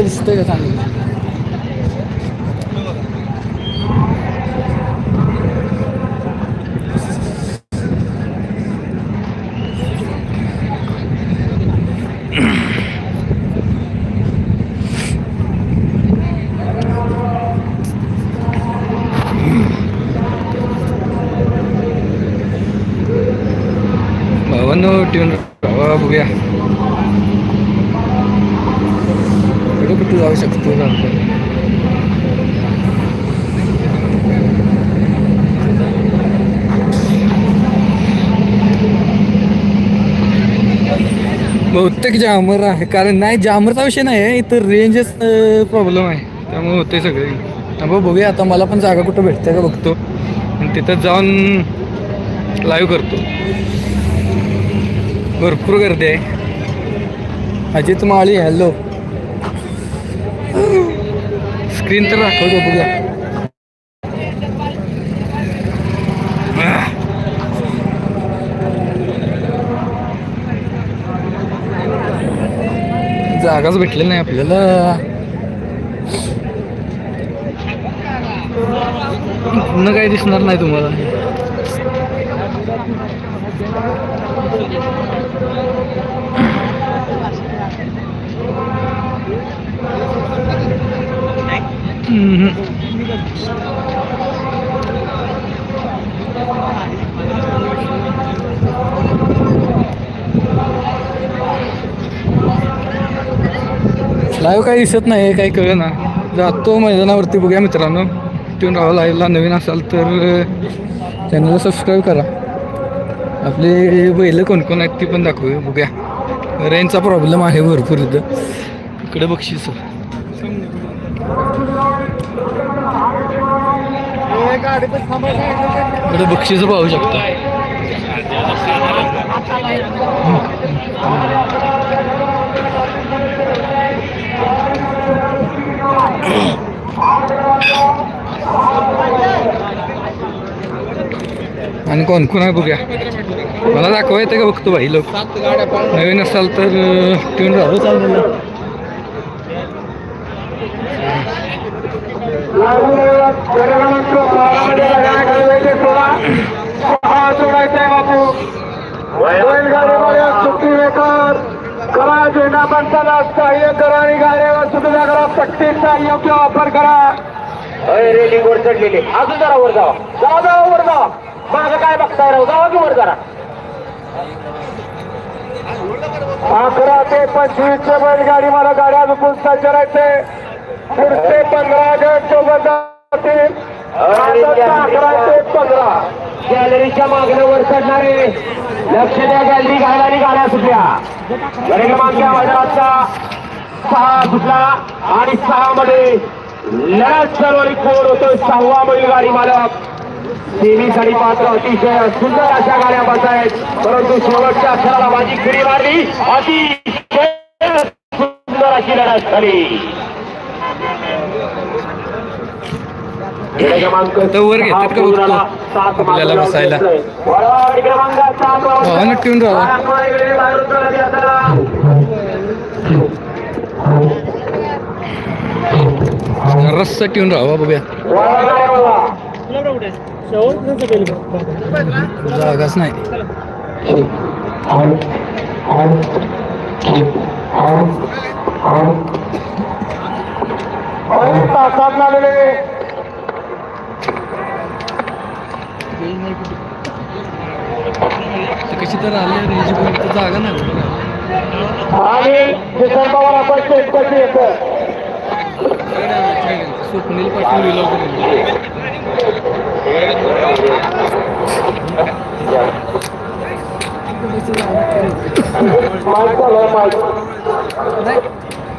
स्क्रीनला कुठलं दिसतंय का चांगलं बहुतेक जामर आहे. कारण नाही जामरचा विषय नाही आहे इथं रेंजच प्रॉब्लेम आहे. त्यामुळे होते सगळे. त्यामुळे बघूया. आता मला पण जागा कुठं भेटते का बघतो. आणि तिथं जाऊन लाईव्ह करतो. भरपूर गर्दी आहे. अजित माळी हॅलो स्क्रीन तर दाखवतो बघूया. जागाच भेटले नाही आपल्याला पुन्हा काही दिसणार नाही तुम्हाला हम्म. लाईव्ह काही दिसत नाही काही कळ ना जातो मैदानावरती बघूया मित्रांनो. ट्यून राहा लाईव्हला नवीन असाल तर चॅनलला सबस्क्राईब करा. आपले बैल कोण कोण आहेत ती पण दाखवूया बघूया. रेंजचा प्रॉब्लेम आहे भरपूर इथं. इकडे बक्षीस इकडे बक्षीस पाहू शकता. आणि कोण? कोण बघूया. मला दाखवा येतं का बघतो भाई लोक. नवीन असाल तर ट्यून राहू हो, चालेल करा झेंडा बनताना सहाय्य करा आणि गाड्यावर सुद्धा करा पट्टीचा योग्य वापर करा. रेलिंग वर चढलेली. अजून जरा वर जावा. जावा जावा वर जावा. माझं काय बघताय राहू जावा की वर जरा. अकरा ते पंचवीस चे बैलगाडी मला गाड्या सज्ज राहायचे पुढचे पंधरा गट सोबत जातील. अकरा ते पंधरा. गॅलरीच्या मागण्या वर चढणारे लक्ष द्या गॅलरी घालारी गाड्या सुटल्या. गडी क्रमांक या मैदानाचा सहा सुटला आणि सहा मध्ये सर्वांनी खोड होतोय सहावा बैलगाडी मालक. सेमीसाठी पात्र अतिशय सुंदर अशा गाड्या बस आहेत परंतु शेवटच्या अक्षराला माझी खिरी मारली. अतिशय सुंदर अशी लढत झाली. क्रमांक सात आपल्याला बसायला. क्रमांक सात रस्सा टिवून राहा बघूया जागाच नाही. कशी तर आले जागा नाही. आणि आपण येतं. स्वप्नील पाटील विलॉग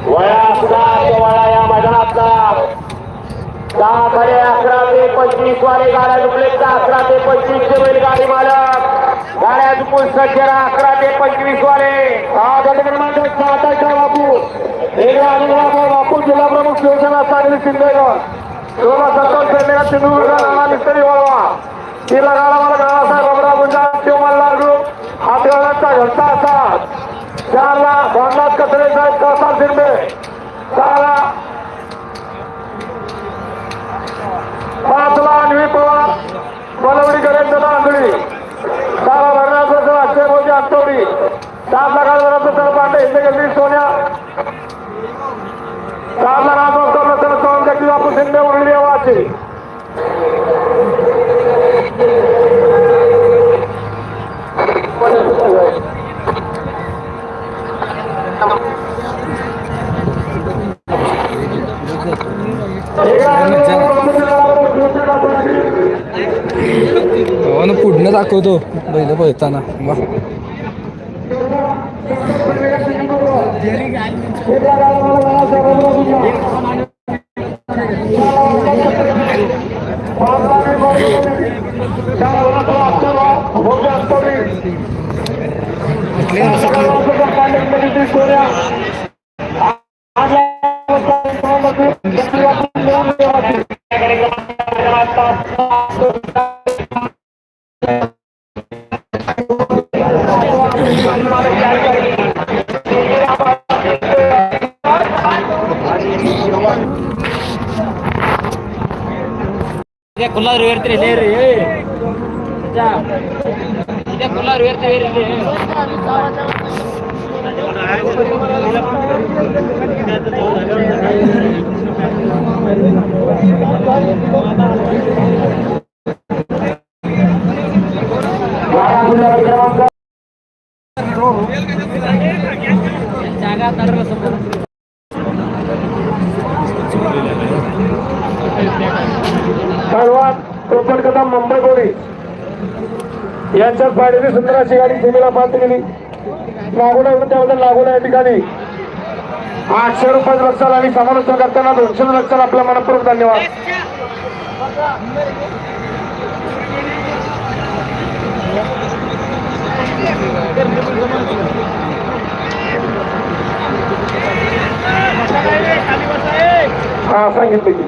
वया सुद्धा वळा या मैदानातला दहा खरे अकरा ते पंचवीस वाले गाड्या झुकले अकरा ते पंचवीस चे बैल गाडी मालक गाड्या झुकून सज्ज अकरा ते पंचवीस वाले हा गट क्रमांक साताच्या सांगली सिंधुदुर्ग दोन सत्तर सैनिका सिंधुदुर्ग नाना मिस्त्री वळवा. तिला गाडा मला गाडासाहेब बाबराव गुंजा शिवमल्लार ग्रुप हातगाडाचा घटना असा. चारला भांडात कचरे साहेब कसार शिंदे. सहाला पाचला अन्वी पवार बलवडी गणेश आंधळी. सहाला भरण्याचं अक्षय मोदी आठवडी सात लाखांवराचं तर पांडे हिंदे देखील बापू शिंदे उरली वाची भावानं पुढनं दाखवतो बैल पळताना वा குள்ளாறு உயர்த்தி நேரு இதே குள்ளாறு உயர்த்தி வேறு पहलवान कोकण कदम यांच्या पाडीने सुंदर गाडी भूमीला पाहत गेली लागून आहे त्याबद्दल लागून या ठिकाणी. आठशे रुपयाचं लक्षात आणि समालोचन करताना दोनशे लक्षात आपल्या मनपूर्वक धन्यवाद. हा सांगितलं की.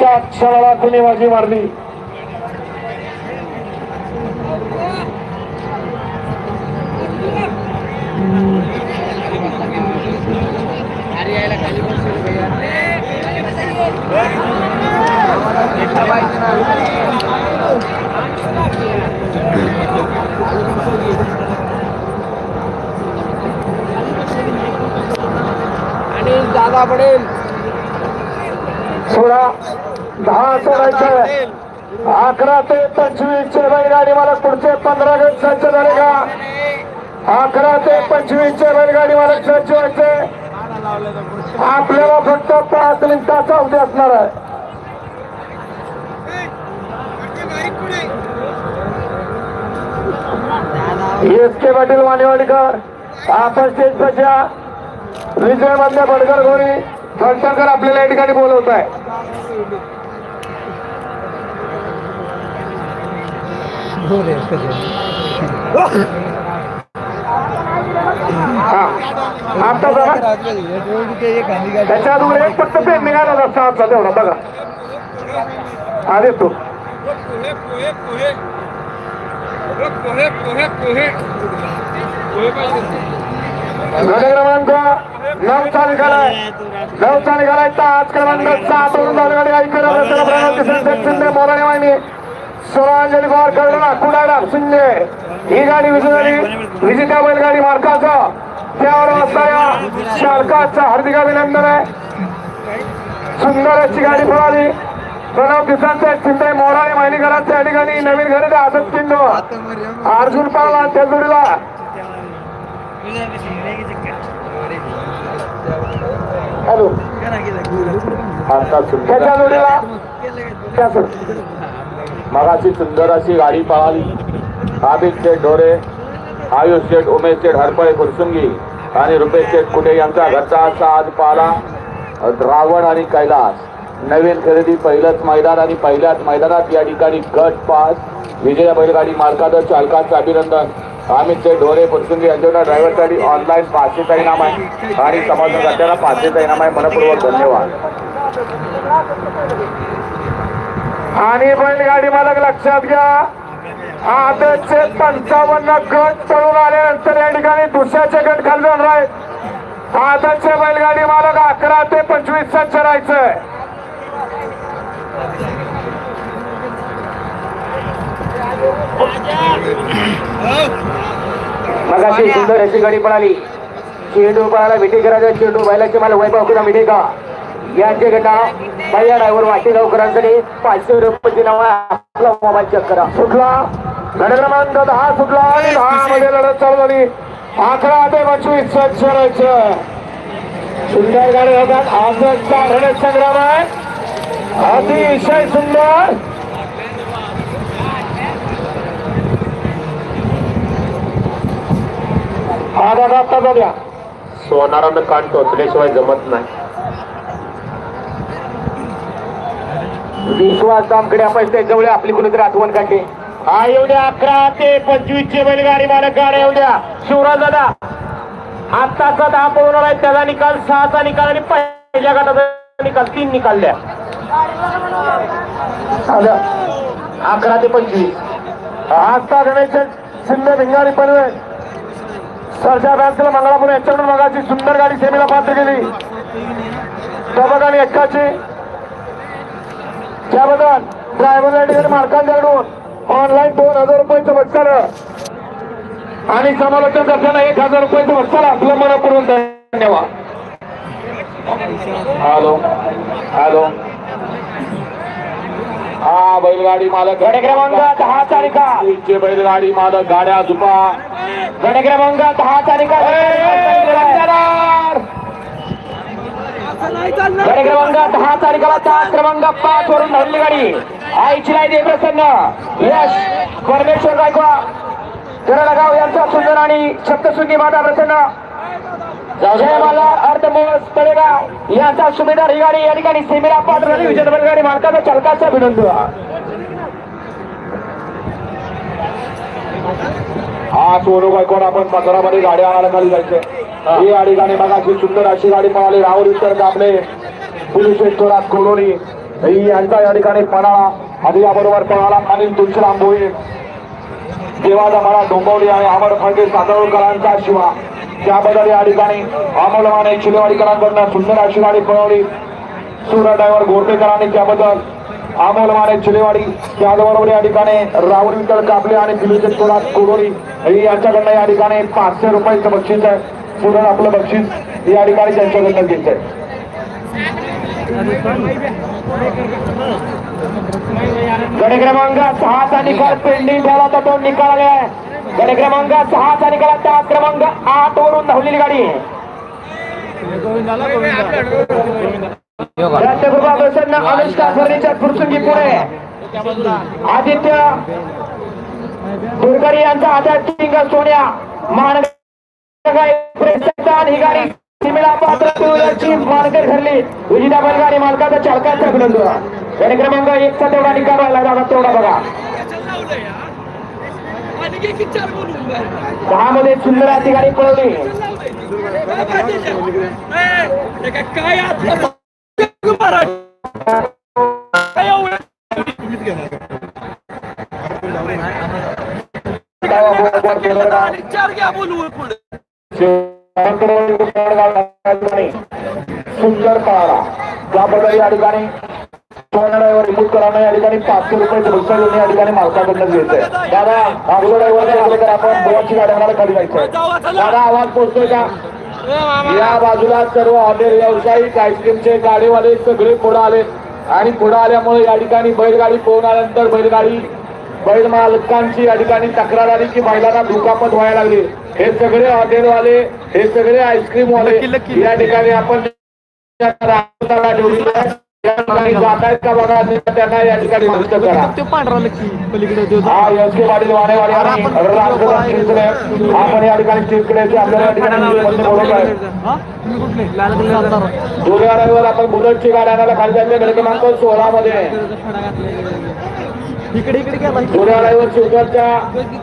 शेवटच्या क्षणाला कुणी बाजी मारली आणि जागा पडेल सोळा दहा सोडायचे अकरा ते पंचवीस चे बैलगाडी मालक पुढचे पंधरा गट सज्ज झाले का? अकरा ते पंचवीस चे बैलगाडी मालक सज्ज व्हायचे. आपल्याला फक्त पाच मिनिटाचा अवधी असणार आहे. एस के पाटील मानेवाडीकर आपण स्टेजपेक्षा विजय मधल्या बडकर गोरी फलटणकर आपल्याला या ठिकाणी बोलवत आहे दूर है हा. आता बघा त्याच्यात एक फक्त पेन निघाला रस्ता आजचा तेवढा बघा. हा देतो गट क्रमांक नऊ चा निघालाय नऊ चा निघालाय आज क्रमांक सात वरून झाली गाडी ऐकून रस्त्याला प्रणव किसन शिंदे मोराणे वाहिनी. स्वरांजली पवार कळला कुडाडा शिंदे ही गाडी विजय झाली विजेत्या बैलगाडी मार्काचा त्यावर असणाऱ्या चालकाचं हार्दिक अभिनंदन आहे. सुंदर अशी गाडी पळाली. प्रणव किसानचे शिंदे मोराळे माहिनीकरांच्या या ठिकाणी नवीन घरी आदत चिन्ह अर्जुन पावला त्या हॅलो. त्याच्या जोडीला मगाशी सुंदर अशी गाडी पळाली आबिद शेठ ढोरे आयुष शेठ उमेश शेठ हरपळे कुरसुंगी आणि रुपेश शेटकुटे यांचा घरचा असा आज पाला. रावण आणि कैलास नवीन खरेदी पहिलंच मैदान आणि पहिल्याच मैदानात या ठिकाणी गट पास. विजया बैलगाडी मालकाचं चालकांचं अभिनंदन. आम्ही ते ढोरे पुरसुंगी यांच्या ड्रायव्हरसाठी ऑनलाईन पाचशेचा इनाम आहे आणि समाजकर्त्याला पाचशेचा इनाम आहे मनपूर्वक धन्यवाद. आणि बैलगाडी मालक लक्षात घ्या. आदतचे पंचावन्न गट पळून आल्यानंतर या ठिकाणी दुसऱ्याचे गट खाली जाणार आहेत. आदतचे बैलगाडी मालक अकरा ते पंचवीस सज्ज राहायचंय. मग अशी सुंदर अशी गाडी पळाली. चेंडू पळाला विटेकराचा चेंडू बैलाचे मला वैभव कुणा विटेका. यांचे गटा भैया ड्रायव्हर वाटेगावकरांसाठी पाचशे आहे आपला मोबाईल चेक करा. सुटला. गड क्रमांक दहा सुटला आणि दहा मध्ये लढत चालू झाली. अकरा ते पंचवीस राहायचं सुंदर गाडी होतात. आजचा रणत संग्राम आहे अतिशय सुंदर. हा दादा आता बघा. सोनारानं कान टोचल्याशिवाय जमत नाही. विश्वास दामकडे आपण त्याच्यामुळे आपली कुणीतरी आठवण काढली हा येऊ द्या अकरा ते पंचवीस चे बैलगाडी मालक गाड्या येऊ द्या. शिवराज दादा आत्ताचा दहा पळून आहे त्याचा निकाल सहाचा निकाल आणि पहिल्या गटाचा निकाल तीन निकाल द्या आता अकरा ते पंचवीस. आजचा गणेश सिंध भिंगारी पण सरजा बँकेला मंगळापूर याच्याकडून मगाची सुंदर गाडी सेमीला पात्र केली. टबक आणि एक्काची त्याबद्दल ड्रायव्हर या ठिकाणी मालकांच्याकडून ऑनलाईन दोन हजार रुपयाचं बक्षाल आणि समालोचन करताना एक हजार रुपयाचं बक्षाल आपलं मनपूर्वक धन्यवाद. हॅलो. हॅलो. हा बैलगाडी मालक गड क्रमांक दहा तारिका चे बैलगाडी मालक गाड्या झुपा. गड क्रमांक दहा तारिका गड क्रमांक दहा तारखेला तास क्रमांक पाच वरून धरली गाडी. आईची नाही दे प्रसन्न. यश परमेश्वर गायकवाड करडगाव यांचा सुंदर आणि सप्तशृंगी माता प्रसन्न. जय मला अर्धमोस तळेगाव. यांचा सुभेदार ही गाडी. या ठिकाणी सेमीला पात्र झाली. विजय गाडी मालकाचा चालकाचा अभिनंदन. हा सोनू गायकवाड आपण पंधरामध्ये गाडी आणायला खाली जायचं ही. गाडी गाडी मगाशी सुंदर अशी गाडी पळाली. राहुल उत्तर कापले. Police Thorat colony. ही यांचा या ठिकाणी पळाला आणि याबरोबर पळाला अनिल तुलसीराम भोईर. देवाचा मला डोंबवली आणि अमर फडके सातळकरांचा शिवा. त्याबद्दल या ठिकाणी अमोलमाने चिलेवाडीकरांकडनं सुंदर अशी गाडी पळवली. सुरा ड्रायव्हर गोरपेकरांनी त्याबद्दल अमोल माने चिलेवाडी. त्याबरोबर या ठिकाणी राहुल विठ्ठल कापले आणि दिलीप थोरात कोरोली ही यांच्याकडनं या ठिकाणी पाचशे रुपयाचं बक्षीस आहे पुढे आपलं बक्षीस या ठिकाणी त्यांच्याकडनं घेतलंय. गड क्रमांक सहाचा निकाल पेंडिंग झाला तर तो निकाल आलाय. गड क्रमांक सहाचा निकाल त्या क्रमांक आठ वरून धावलेली गाडी. राज्यकृपा प्रसन्न अनुष्का फर्निचर फुरसुंगी पुणे आदित्य दुर्गरी यांचा आधार किंग सोन्या. महानगर ही गाडी सीमेला पात्र टूव्हीलरची मानकर ठरली. विजिता बैलगाडी मालकाचा अभिनंदन गाडी क्रमांक एकचा तेवढा निकाल राहिला दादा तेवढा बघा. दहा मध्ये सुंदर अशी गाडी पळवली. त्याबद्दल या ठिकाणी. ड्रायव्हर रिमूव्ह करायला या ठिकाणी पाचशे रुपयाचं बक्षीस घेऊन या ठिकाणी मालकाकडनं घ्यायचंय दादा अगोदर ड्रायव्हर आपण खाली जायचंय दादा आवाज पोहोचतोय का? या बाजूला सर्व हॉटेल व्यावसायिक आईस्क्रीमचे गाडीवाले सगळे पुढे आले. आणि पुढे आल्यामुळे या ठिकाणी बैलगाडी पोहून आल्यानंतर बैलगाडी बैल मालकांची या ठिकाणी तक्रार आली की बैलांना दुखापत व्हायला लागली. हे सगळे हॉटेलवाले हे सगळे आईस्क्रीम वाले या ठिकाणी आपण त्यांना या ठिकाणी मुक्त करा तो पांढरा नक्की पलीकडे तो हा? एसके पाटील वाणेवाडी आणि रामकृष्ण शिंदे आपण या ठिकाणी शिंदे आपल्याला या ठिकाणी बोलवत आहे जुन्या आपण बुलेटची गाडी आणायला खाली जायचे गड क्रमांक सोळा मध्ये इकडे. इकडे गेला जुन्या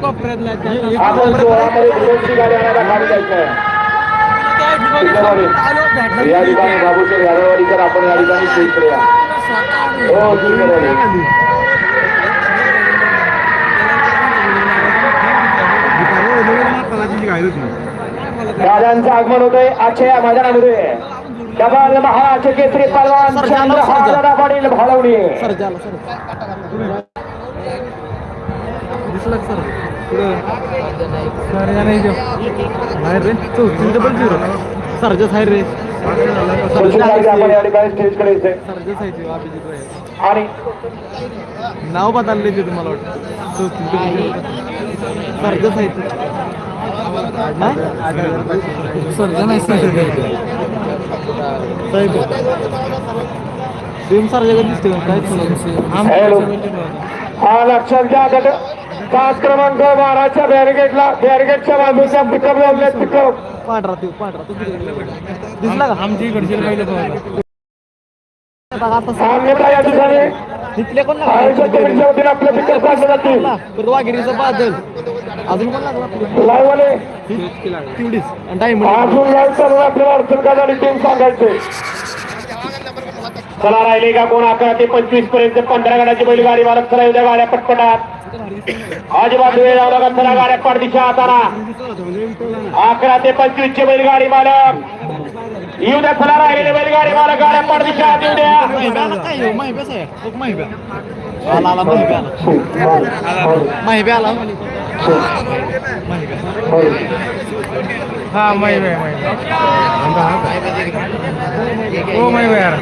कोपऱ्यातला आपण सोळा मध्ये बुलेटची गाडी आणायला खाली जायचंय. सिद्धवाडी. या ठिकाणी बाबूशेठ यादवाडीकर आपण या ठिकाणी शिंदे या. हो सिद्धवाडी. दादांचं आगमन होतंय आजच्या या मैदानामध्ये. डबल महाराष्ट्र केसरी पलवान चंद्रहार पाटील भालवणी. सर नाही बाहेर रे. चौथी डबल झिरो सरजस आहे रे. सरजस आहे अभिजित आणि नाव बदलले ते तुम्हाला वाटतं. सरजस आहे ते सर्जन आहे साहेब सेम दिसते काय हा लक्षात घ्या पाच क्रमांक बाराच्या बॅरिगेटला बॅरिगेटच्या बाजूच्या पिकअप लावले पिकअप पांढरा तू पांढरा तू दिसला का? आमची इकडची सामनेला या ठिकाणी तिथले कोण आयोजक कमिटीच्या वतीने आपले पिकअप काढले जातील लागला? वागिरीचं बादल. अजून कोण लागला? लाईव्ह वाले तेवढीच आणि डायमंड अजून लाईव्ह चालू आहे. आपल्याला अडचण का झाली टीम सांगायचे चला राहिले का कोण? अकरा ते पंचवीसपर्यंत पंधरा गाड्याची बैलगाडी मालक चला उद्या गाड्या पटपटात. अजिबात वेळ लावू नका चला गाड्या पडदिशा हाताना अकरा ते पंचवीस चे बैलगाडी मालक. येऊ द्या चला राहिलेले बैलगाडी मालक गाड्या पडदिशा येऊ द्या. माहिती आला हा माहिती माहिती हो माहिती यार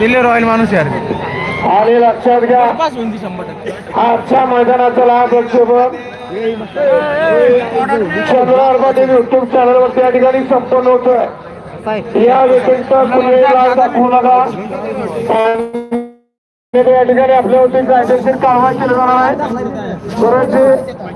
दिल्ली रॉयल माणूस यार. आणि लक्षात घ्या आजच्या मैदानाचा लाभ शनिवारमध्ये युट्यूब चॅनल वरती या ठिकाणी संपन्न होतोय. या व्यतिरिक्त दाखवू नका. आणि या ठिकाणी आपल्यावरती कायदेशीर कारवाई केली जाणार आहे. परंतु